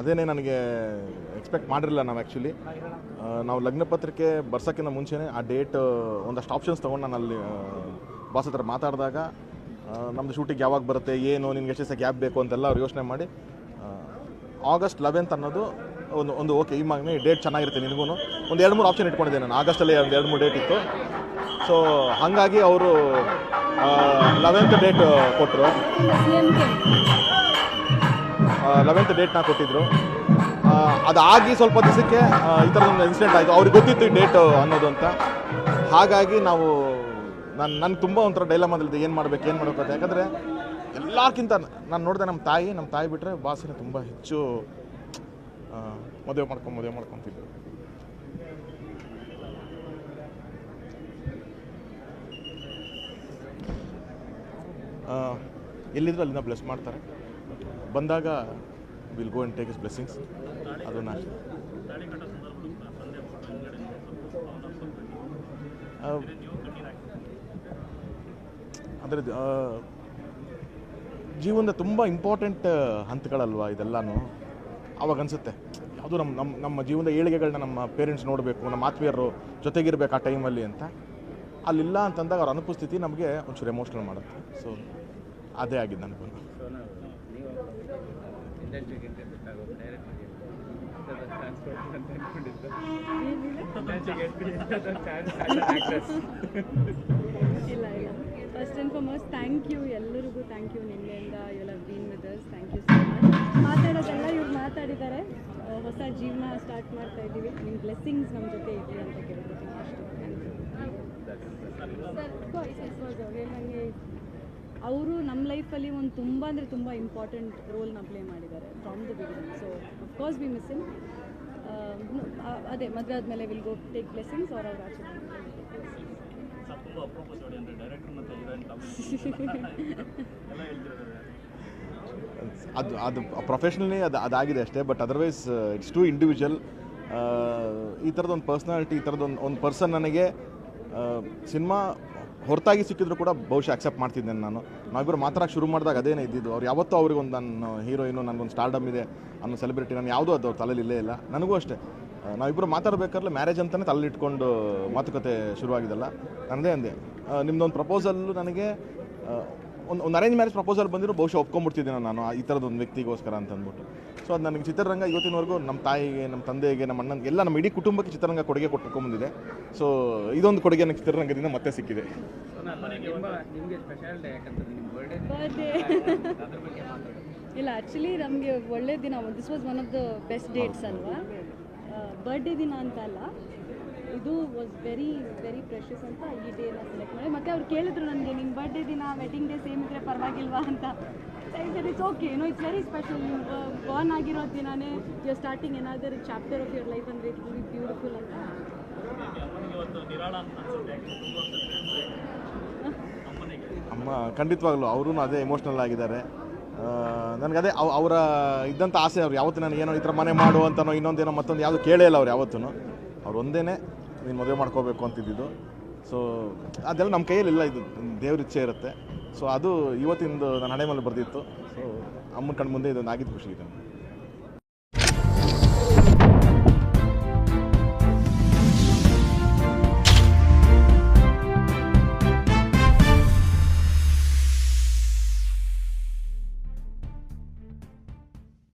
ಅದೇನೇ ನನಗೆ ಎಕ್ಸ್ಪೆಕ್ಟ್ ಮಾಡಿರಲಿಲ್ಲ ನಾವು ಆ್ಯಕ್ಚುಲಿ ನಾವು ಲಗ್ನ ಪತ್ರಿಕೆ ಬರ್ಸೋಕ್ಕಿಂತ ಮುಂಚೆನೇ ಆ ಡೇಟ್ ಒಂದಷ್ಟು ಆಪ್ಷನ್ಸ್ ತೊಗೊಂಡು ನಾನು ಅಲ್ಲಿ ಬಾಸ್ ಹತ್ರ ಮಾತಾಡಿದಾಗ ನಮ್ಮದು ಶೂಟಿಂಗ್ ಯಾವಾಗ ಬರುತ್ತೆ, ಏನು ನಿಮ್ಗೆ ಎಷ್ಟು ಗ್ಯಾಪ್ ಬೇಕು ಅಂತೆಲ್ಲ ಅವ್ರು ಯೋಚನೆ ಮಾಡಿ ಆಗಸ್ಟ್ ಲೆವೆಂತ್ ಅನ್ನೋದು ಒಂದು ಒಂದು ಓಕೆ ಈ ಮಗನೇ ಡೇಟ್ ಚೆನ್ನಾಗಿರುತ್ತೆ ನಿನಗೂ ಒಂದು ಎರಡು ಮೂರು ಆಪ್ಷನ್ ಇಟ್ಕೊಂಡಿದ್ದೆ ನಾನು. ಆಗಸ್ಟಲ್ಲಿ ಒಂದು ಎರಡು ಮೂರು ಡೇಟ್ ಇತ್ತು. ಸೊ ಹಾಗಾಗಿ ಅವರು ಲೆವೆಂತ್ ಡೇಟ್ ಕೊಟ್ಟರು ಲೆವೆಂತ್ ಡೇಟ್ನ ಕೊಟ್ಟಿದ್ರು. ಆ, ಅದಾಗಿ ಸ್ವಲ್ಪ ದಿವಸಕ್ಕೆ ಈ ಈ ಥರದೊಂದು ಇನ್ಸಿಡೆಂಟ್ ಆಯಿತು. ಅವ್ರಿಗೆ ಗೊತ್ತಿತ್ತು ಈ ಡೇಟ್ ಅನ್ನೋದು ಅಂತ. ಹಾಗಾಗಿ ನಾವು ನಾನು ನನಗೆ ತುಂಬ ಒಂಥರ ಡೈಲಮದಲ್ಲಿದೆ ಏನು ಮಾಡಬೇಕು ಏನು ಮಾಡಬೇಕು ಅಂತ. ಯಾಕಂದರೆ ಎಲ್ಲಕ್ಕಿಂತ ನಾನು ನೋಡಿದೆ ನಮ್ಮ ತಾಯಿ ನಮ್ಮ ತಾಯಿ ಬಿಟ್ಟರೆ ಬಾಸಿನ ತುಂಬ ಹೆಚ್ಚು ಮದುವೆ ಮಾಡ್ಕೊಂಡು ಮದುವೆ ಮಾಡ್ಕೊತಿದ್ರು ಎಲ್ಲಿದ್ರು ಅಲ್ಲಿಂದ ಬ್ಲೆಸ್ ಮಾಡ್ತಾರೆ. ಬಂದಾಗ will go and take is blessings ಅದನ್ನ ಅಂದರೆ ಜೀವನದ ತುಂಬ ಇಂಪಾರ್ಟೆಂಟ್ ಹಂತಗಳಲ್ವಾ ಇದೆಲ್ಲನೂ? ಅವಾಗ ಅನಿಸುತ್ತೆ. ಯಾವುದು ನಮ್ಮ ನಮ್ಮ ನಮ್ಮ ಜೀವನದ ಏಳಿಗೆಗಳನ್ನ ನಮ್ಮ ಪೇರೆಂಟ್ಸ್ ನೋಡಬೇಕು, ನಮ್ಮ ಆತ್ಮೀಯರು ಜೊತೆಗಿರಬೇಕು ಆ ಟೈಮಲ್ಲಿ ಅಂತ. ಅಲ್ಲಿಲ್ಲ ಅಂತಂದಾಗ ಅವ್ರ ಅನುಪಸ್ಥಿತಿ ನಮಗೆ ಒಂಚೂರು ಎಮೋಷ್ನಲ್ ಮಾಡುತ್ತೆ. ಸೊ ಅದೇ ಆಗಿದ್ದು ನನಗೆ ಇಂಡಸ್ಟ್ರಿಗೆ ಆಗೋದು ಡೈರೆಕ್ಟ್ರಿಗೆ ಚಾನ್ಸ್ ಕೊಡ್ತೀನಿ ಅಂತ ಅನ್ಕೊಂಡಿದ್ದು ಇಲ್ಲ ಇಲ್ಲ first and foremost thank you ಎಲ್ಲರಿಗೂ ಥ್ಯಾಂಕ್ ಯು ನಿನ್ನೆಯಿಂದ you love been with us thank you so much ಮಾತಾಡೋದೆಲ್ಲ ಇವ್ರು ಮಾತಾಡಿದ್ದಾರೆ ಹೊಸ ಜೀವನ ಸ್ಟಾರ್ಟ್ ಮಾಡ್ತಾ ಇದ್ದೀವಿ ನಿಮ್ಮ ಬ್ಲೆಸ್ಸಿಂಗ್ಸ್ ನಮ್ಮ ಜೊತೆ ಇರಲಿ ಅಂತ ಕೇಳ್ಕೊತೀನಿ ಅಷ್ಟೇ ನನಗೆ ಅವರು ನಮ್ಮ ಲೈಫಲ್ಲಿ ಒಂದು ತುಂಬ ಅಂದರೆ ತುಂಬ ಇಂಪಾರ್ಟೆಂಟ್ ರೋಲ್ನ ಪ್ಲೇ ಮಾಡಿದ್ದಾರೆ from the beginning so of course be miss in ಅದೇ ಮದುವೆ ಆದಮೇಲೆ ವಿಲ್ ಗೋ ಟೇಕ್ ಬ್ಲೆಸ್ಸಿಂಗ್ಸ್ ಅವ್ರ ಅವ್ರ ಆಚೆ ಅದು ಅದು ಪ್ರೊಫೆಷ್ನಲಿ ಅದು ಅದಾಗಿದೆ ಅಷ್ಟೇ but otherwise it's to individual ಈ ಥರದೊಂದು ಪರ್ಸ್ನಾಲಿಟಿ ಈ ಥರದೊಂದು ಒಂದು ಪರ್ಸನ್ ನನಗೆ ಸಿನಿಮಾ ಹೊರತಾಗಿ ಸಿಕ್ಕಿದ್ರು ಕೂಡ ಬಹುಶಃ ಅಕ್ಸೆಪ್ಟ್ ಮಾಡ್ತಿದ್ದೇನೆ ನಾನು. ನಾವಿಬ್ಬರು ಮಾತಾಡೋಕೆ ಶುರು ಮಾಡಿದಾಗ ಅದೇನೇ ಇದ್ದಿದ್ದು, ಅವ್ರು ಯಾವತ್ತೂ ಅವ್ರಿಗೊಂದು ನನ್ನ ಹೀರೋಯಿನು ನನಗೊಂದು ಸ್ಟಾರ್ಡಮ್ ಇದೆ ಅನ್ನೋ ಸೆಲೆಬ್ರಿಟಿ ನಾನು ಯಾವುದೂ ಅದು ತಲೆಯಲ್ಲಿ ಇಲ್ಲೇ ಇಲ್ಲ. ನನಗೂ ಅಷ್ಟೇ. ನಾವಿಬ್ಬರು ಮಾತಾಡಬೇಕಾದ್ರೆ ಮ್ಯಾರೇಜ್ ಅಂತಲೇ ತಲೆಲಿಟ್ಕೊಂಡು ಮಾತುಕತೆ ಶುರುವಾಗಿದ್ದಲ್ಲ ನನ್ನದೇ ಅಂದೆ. ನಿಮ್ಮದೊಂದು ಪ್ರಪೋಸಲ್ಲು ನನಗೆ ಒಂದು ಒಂದು ಅರೇಂಜ್ ಮ್ಯಾರೇಜ್ ಪ್ರಪೋಸಲ್ ಬಂದಿರೋ ಬಹುಶಃ ಒಪ್ಕೊಂಡ್ಬಿಡ್ತಿದ್ದೀನಿ ನಾನು ಈ ಥರದ ಒಂದು ವ್ಯಕ್ತಿಗೋಸ್ಕರ ಅಂತ ಅಂದ್ಬಿಟ್ಟು ಸೊ ಅದು ನನಗೆ ಚಿತ್ರರಂಗ ಇವತ್ತಿನವರೆಗೂ ನಮ್ಮ ತಾಯಿಗೆ, ನಮ್ಮ ತಂದೆಗೆ, ನಮ್ಮ ಅಣ್ಣನಿಗೆ ಎಲ್ಲ ನಮ್ಮ ಇಡೀ ಕುಟುಂಬಕ್ಕೆ ಚಿತ್ರರಂಗ ಕೊಡುಗೆ ಕೊಟ್ಕೊಂಡ್ಬಂದಿದೆ ಸೊ ಇದೊಂದು ಕೊಡುಗೆ ನನಗೆ ಚಿತ್ರರಂಗದಿಂದ ಮತ್ತೆ ಸಿಕ್ಕಿದೆ. ಇಲ್ಲ ಆ್ಯಕ್ಚುಲಿ ನಮಗೆ ಒಳ್ಳೆ ದಿನ this was one of the best dates ಅಲ್ವಾ? ಬರ್ಡೇ ದಿನ ಅಂತ ಅಲ್ಲ. ಇದು ವಾಸ್ ವೆರಿ ವೆರಿ ಪ್ರೆಷಸ್ ಅಂತ ಈ ಡೇನ ಅವ್ರು ಕೇಳಿದ್ರು ನನಗೆ ನಿಮ್ಮ ಬರ್ಡೇ ದಿನ ವೆಡ್ಡಿಂಗ್ ಡೇ ಸೇಮ್ ಇದ್ರೆ ಪರವಾಗಿಲ್ವಾ ಅಂತ. It's okay no it's very special ನೀವು ಬಾರ್ನ್ ಆಗಿರೋ ದಿನನೇ ಯು ಸ್ಟಾರ್ಟಿಂಗ್ ಏನಾದರೂ ಚಾಪ್ಟರ್ ಆಫ್ ಯುವರ್ ಲೈಫ್ ಅಂದರೆ ಇಟ್ ವಿಲ್ ಬಿ ಬ್ಯೂಟಿಫುಲ್ ಅಂತ. ಅಮ್ಮ, ಖಂಡಿತವಾಗ್ಲೂ ಅವರು ಅದೇ ಎಮೋಷ್ನಲ್ ಆಗಿದ್ದಾರೆ. ನನಗೆ ಅದೇ ಅವ್- ಅವರ ಇದ್ದಂಥ ಆಸೆ ಅವ್ರು, ಯಾವತ್ತು ನನಗೆ ಏನೋ ಈ ಥರ ಮನೆ ಮಾಡು ಅಂತನೋ ಇನ್ನೊಂದೇನೋ ಮತ್ತೊಂದು ಯಾವುದು ಕೇಳೇ ಇಲ್ಲ ಅವ್ರು ಯಾವತ್ತೂ ಅವ್ರು ಒಂದೇ ನೀನು ಮದುವೆ ಮಾಡ್ಕೋಬೇಕು ಅಂತಿದ್ದಿದ್ದು. ಸೊ ಅದೆಲ್ಲ ನಮ್ಮ ಕೈಯಲ್ಲಿ ಇಲ್ಲ, ಇದು ದೇವ್ರ ಇಚ್ಛೆ ಇರುತ್ತೆ. ಸೊ ಅದು ಇವತ್ತಿಂದು ನನ್ನ ಹಣೆ ಮೇಲೆ ಬರ್ದಿತ್ತು. ಸೊ ಅಮ್ಮನ ಕಣ್ಮುಂದೆ ಇದೊಂದು ಆಗಿದ್ದು ಖುಷಿ ಇದೆ